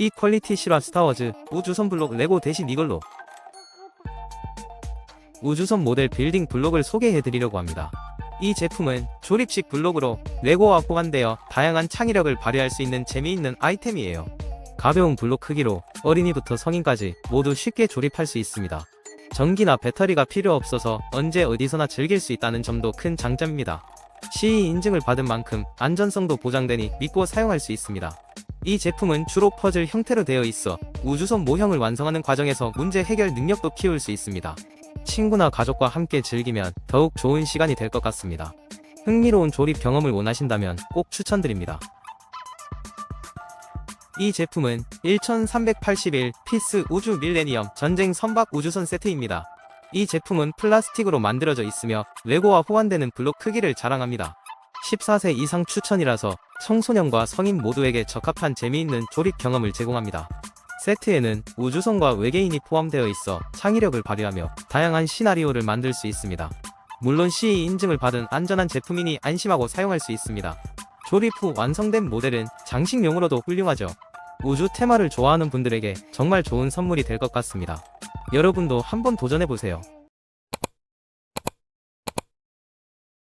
이 퀄리티 실화 스타워즈 우주선 블록 레고 대신 이걸로 우주선 모델 빌딩 블록을 소개해드리려고 합니다. 이 제품은 조립식 블록으로 레고와 호환되어 다양한 창의력을 발휘할 수 있는 재미있는 아이템이에요. 가벼운 블록 크기로 어린이부터 성인까지 모두 쉽게 조립할 수 있습니다. 전기나 배터리가 필요 없어서 언제 어디서나 즐길 수 있다는 점도 큰 장점입니다. CE 인증을 받은 만큼 안전성도 보장되니 믿고 사용할 수 있습니다. 이 제품은 주로 퍼즐 형태로 되어 있어 우주선 모형을 완성하는 과정에서 문제 해결 능력도 키울 수 있습니다. 친구나 가족과 함께 즐기면 더욱 좋은 시간이 될 것 같습니다. 흥미로운 조립 경험을 원하신다면 꼭 추천드립니다. 이 제품은 1381 피스 우주 밀레니엄 전쟁 선박 우주선 세트입니다. 이 제품은 플라스틱으로 만들어져 있으며 레고와 호환되는 블록 크기를 자랑합니다. 14세 이상 추천이라서 청소년과 성인 모두에게 적합한 재미있는 조립 경험을 제공합니다. 세트에는 우주선과 외계인이 포함되어 있어 창의력을 발휘하며 다양한 시나리오를 만들 수 있습니다. 물론 CE 인증을 받은 안전한 제품이니 안심하고 사용할 수 있습니다. 조립 후 완성된 모델은 장식용으로도 훌륭하죠. 우주 테마를 좋아하는 분들에게 정말 좋은 선물이 될 것 같습니다. 여러분도 한번 도전해보세요.